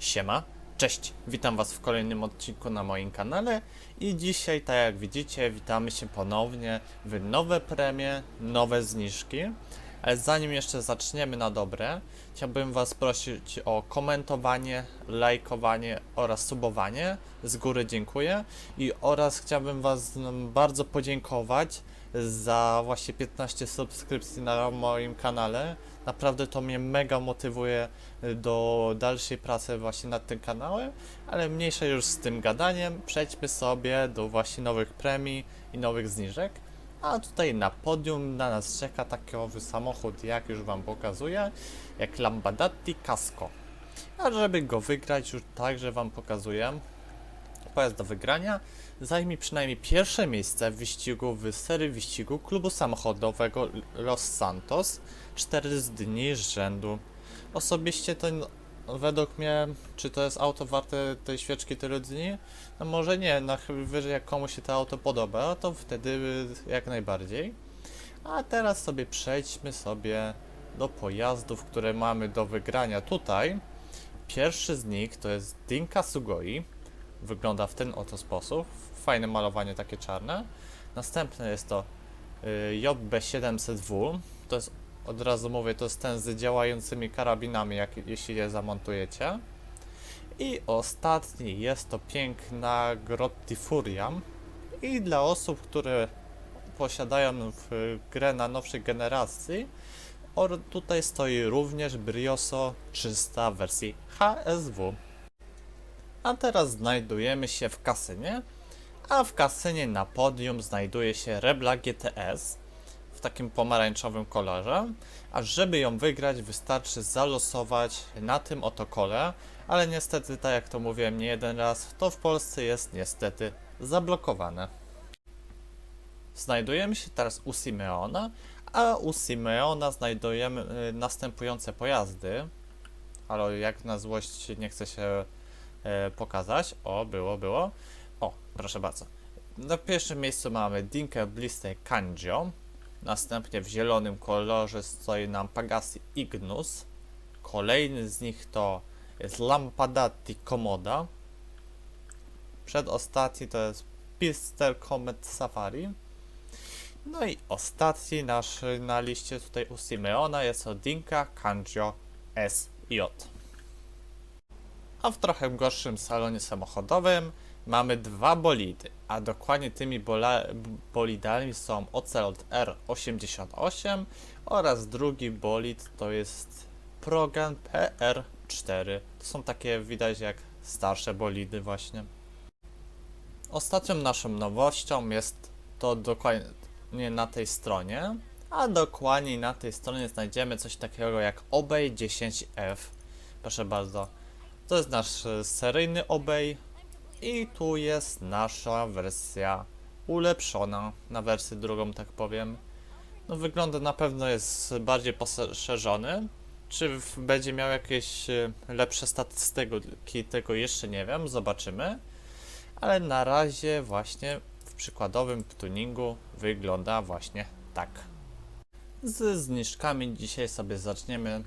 Siema, cześć, witam Was w kolejnym odcinku na moim kanale i dzisiaj, tak jak widzicie, witamy się ponownie w nowe premie, nowe zniżki. Ale zanim jeszcze zaczniemy na dobre, chciałbym Was prosić o komentowanie, lajkowanie oraz subowanie. Z góry dziękuję. I oraz chciałbym Was bardzo podziękować za właśnie 15 subskrypcji na moim kanale. Naprawdę to mnie mega motywuje y, do dalszej pracy właśnie nad tym kanałem, ale mniejsza już z tym gadaniem. Przejdźmy sobie do właśnie nowych premii i nowych zniżek. A tutaj na podium na nas czeka taki samochód, jak już Wam pokazuję, jak Lambadatti Casco. A żeby go wygrać, już także Wam pokazuję, pojazd do wygrania zajmie przynajmniej pierwsze miejsce w wyścigu w serii wyścigu klubu samochodowego Los Santos 4 z dni z rzędu. Osobiście to według mnie, czy to jest auto warte tej świeczki tyle dni? No może nie, no wyżej jak komuś się to auto podoba, to wtedy y, jak najbardziej. A teraz sobie przejdźmy sobie do pojazdów, które mamy do wygrania tutaj. Pierwszy z nich to jest Dinka Sugoi. Wygląda w ten oto sposób. Fajne malowanie takie czarne. Następne jest to y, JB700W. To jest, od razu mówię, to jest ten z działającymi karabinami, jak, jeśli je zamontujecie. I ostatni jest to piękna Grotti Furia. I dla osób, które posiadają w grę na nowszej generacji, tutaj stoi również Brioso 300 w wersji HSW. A teraz znajdujemy się w kasynie, a w kasynie na podium znajduje się Rebla GTS w takim pomarańczowym kolorze, a żeby ją wygrać wystarczy zalosować na tym oto kole, ale niestety, tak jak to mówiłem nie jeden raz, to w Polsce jest niestety zablokowane. Znajdujemy się teraz u Simeona, a u Simeona znajdujemy y, następujące pojazdy, ale jak na złość nie chce się pokazać. O, było, było. O, proszę bardzo. Na pierwszym miejscu mamy Dinkę Blistę Kanjo. Następnie w zielonym kolorze stoi nam Pagasi Ignus. Kolejny z nich to jest Lampadati Komoda. Przedostatni to jest Pister Comet Safari. No i ostatni nasz na liście tutaj u Simeona jest to Dinka Kanjo SJ. W trochę gorszym salonie samochodowym mamy dwa bolidy, a dokładnie tymi bolidami są Ocelot R88 oraz drugi bolid to jest Progan PR4. To są takie widać jak starsze bolidy właśnie. Ostatnią naszą nowością jest to dokładnie na tej stronie, a dokładniej na tej stronie znajdziemy coś takiego jak Obey 10F. Proszę bardzo, to jest nasz e, seryjny obej i tu jest nasza wersja ulepszona na wersję drugą, tak powiem. No wygląda na pewno jest bardziej poszerzony. Czy będzie miał jakieś e, lepsze statystyki, tego jeszcze nie wiem, zobaczymy. Ale na razie właśnie w przykładowym tuningu wygląda właśnie tak. Z zniżkami dzisiaj sobie zaczniemy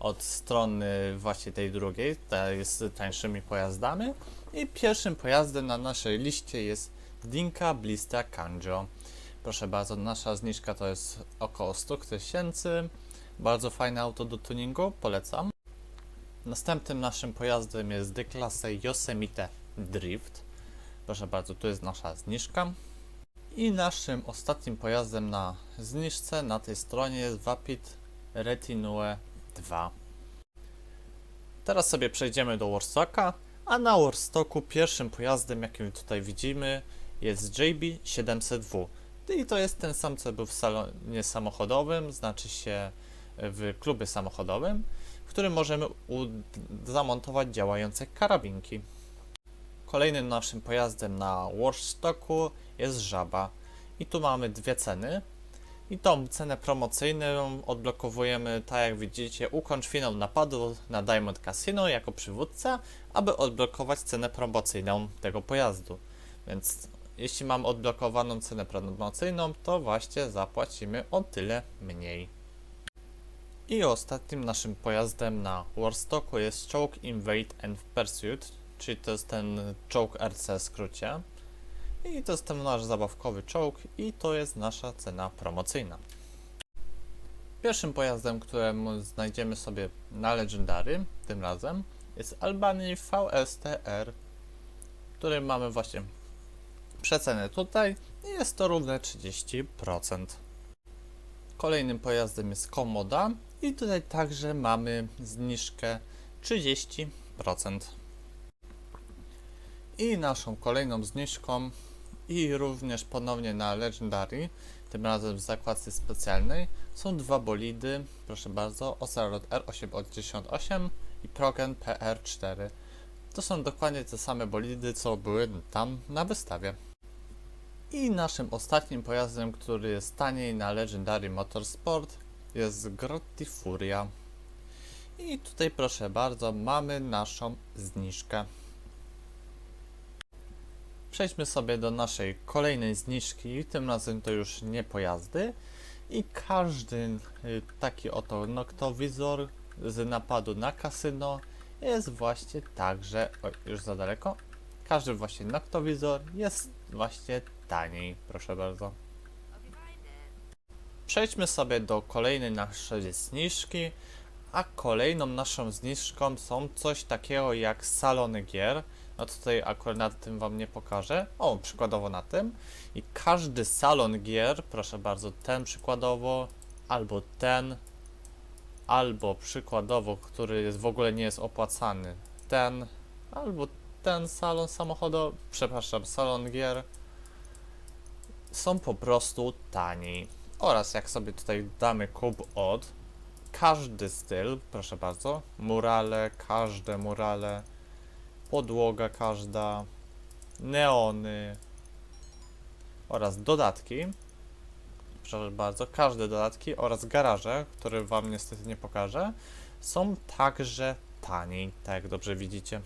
od strony właśnie tej drugiej, ta jest tańszymi pojazdami. I pierwszym pojazdem na naszej liście jest Dinka Blista Kanjo. Proszę bardzo, nasza zniżka to jest około 100 tysięcy. Bardzo fajne auto do tuningu, polecam. Następnym naszym pojazdem jest D-klasa Yosemite Drift. Proszę bardzo, tu jest nasza zniżka. I naszym ostatnim pojazdem na zniżce na tej stronie jest Vapid Retinue 2. Teraz sobie przejdziemy do Warstocka, a na Warstocku pierwszym pojazdem, jakim tutaj widzimy, jest JB700W. I to jest ten sam, co był w salonie samochodowym, znaczy się w klubie samochodowym, w którym możemy zamontować działające karabinki. Kolejnym naszym pojazdem na Warstocku jest Żaba. I tu mamy dwie ceny. I tą cenę promocyjną odblokowujemy, tak jak widzicie, ukończ finał napadu na Diamond Casino jako przywódca, aby odblokować cenę promocyjną tego pojazdu. Więc jeśli mam odblokowaną cenę promocyjną, to właśnie zapłacimy o tyle mniej. I ostatnim naszym pojazdem na Warstocku jest czołg Invade and Pursuit, czyli to jest ten czołg RC w skrócie. I to jest ten nasz zabawkowy czołg i to jest nasza cena promocyjna. Pierwszym pojazdem, któremu znajdziemy sobie na Legendary tym razem jest Albany VSTR, który mamy właśnie przecenę tutaj i jest to równe 30%. Kolejnym pojazdem jest Komoda i tutaj także mamy zniżkę 30%. I naszą kolejną zniżką i również ponownie na Legendary, tym razem w zakładce specjalnej, są dwa bolidy, proszę bardzo, Ocelot R888 i Progen PR4. To są dokładnie te same bolidy, co były tam na wystawie. I naszym ostatnim pojazdem, który jest taniej na Legendary Motorsport jest Grotti Furia. I tutaj proszę bardzo, mamy naszą zniżkę. Przejdźmy sobie do naszej kolejnej zniżki, tym razem to już nie pojazdy. I każdy y, taki oto noktowizor z napadu na kasyno jest właśnie także, oj, już za daleko, każdy właśnie noktowizor jest właśnie taniej, proszę bardzo. Przejdźmy sobie do kolejnej naszej zniżki, a kolejną naszą zniżką są coś takiego jak salony gier. No tutaj akurat na tym wam nie pokażę. O, przykładowo na tym. I każdy salon gier, proszę bardzo, ten przykładowo, albo ten, albo przykładowo, który jest w ogóle nie jest opłacany, ten, albo ten salon samochodowy, przepraszam, salon gier są po prostu taniej. Oraz jak sobie tutaj damy kub od, każdy styl, proszę bardzo, murale, każde murale, podłoga każda, neony oraz dodatki. Proszę bardzo, każde dodatki oraz garaże, które Wam niestety nie pokażę, są także taniej, tak jak dobrze widzicie.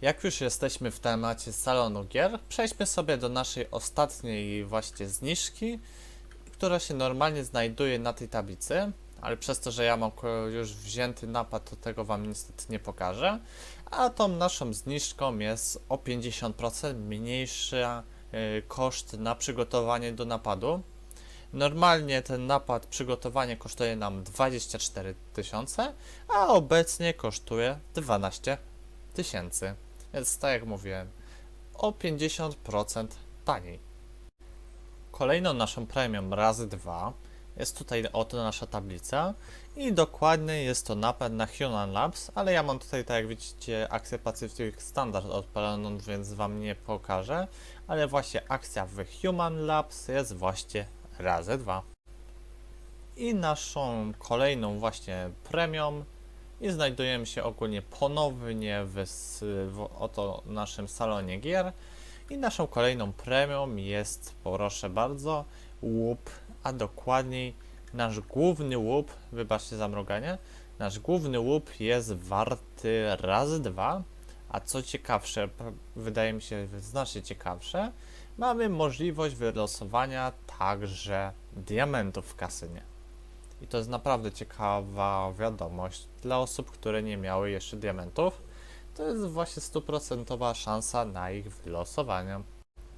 Jak już jesteśmy w temacie salonu gier, przejdźmy sobie do naszej ostatniej właśnie zniżki, która się normalnie znajduje na tej tablicy, ale przez to, że ja mam już wzięty napad, to tego Wam niestety nie pokażę. A tą naszą zniżką jest o 50% mniejszy y, koszt na przygotowanie do napadu. Normalnie ten napad, przygotowanie kosztuje nam 24 tysiące, a obecnie kosztuje 12 tysięcy. Więc tak jak mówiłem, o 50% taniej. Kolejną naszą premią razy 2 jest tutaj oto nasza tablica i dokładnie jest to napęd na Human Labs, ale ja mam tutaj, tak jak widzicie, akcję Pacific Standard odpaloną, więc Wam nie pokażę, ale właśnie akcja w Human Labs jest właśnie razy 2. I naszą kolejną właśnie premią i znajdujemy się ogólnie ponownie w, w oto naszym salonie gier i naszą kolejną premią jest, proszę bardzo, łup, a dokładniej nasz główny łup, wybaczcie za mruganie, nasz główny łup jest warty razy dwa, a co ciekawsze, wydaje mi się znacznie ciekawsze, mamy możliwość wylosowania także diamentów w kasynie. I to jest naprawdę ciekawa wiadomość dla osób, które nie miały jeszcze diamentów. To jest właśnie stuprocentowa szansa na ich wylosowanie.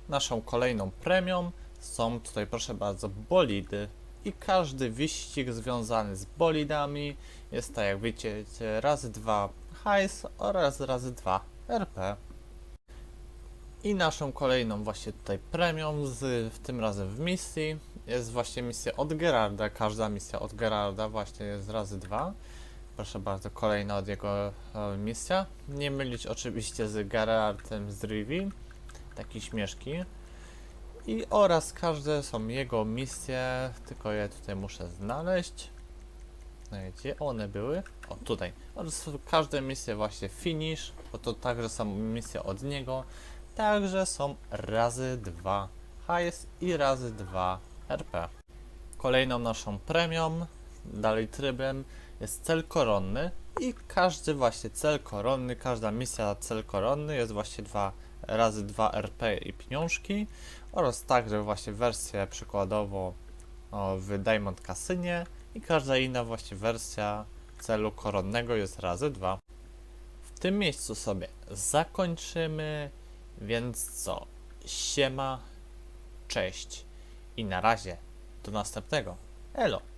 Naszą kolejną premią są tutaj, proszę bardzo, bolidy. I każdy wyścig związany z bolidami jest, tak jak widzicie, razy dwa hajs oraz razy dwa RP. I naszą kolejną właśnie tutaj premią, z, w tym razem w misji, jest właśnie misja od Gerarda. Każda misja od Gerarda właśnie jest razy dwa. Proszę bardzo, kolejna od jego e, misja. Nie mylić oczywiście z Gerardem z Rivi, taki śmieszki. I oraz każde są jego misje, tylko je tutaj muszę znaleźć. No Gdzie one były? O, tutaj. Oraz każde misje właśnie finish, bo to także są misje od niego. Także są razy dwa hajs i razy dwa RP. Kolejną naszą premią, dalej trybem, jest cel koronny i każdy właśnie cel koronny, każda misja cel koronny jest właśnie dwa razy 2 RP i pieniążki oraz także właśnie wersję przykładowo w Diamond Casynie i każda inna właśnie wersja celu koronnego jest razy 2. W tym miejscu sobie zakończymy, więc co? Siema, cześć i na razie do następnego. Elo!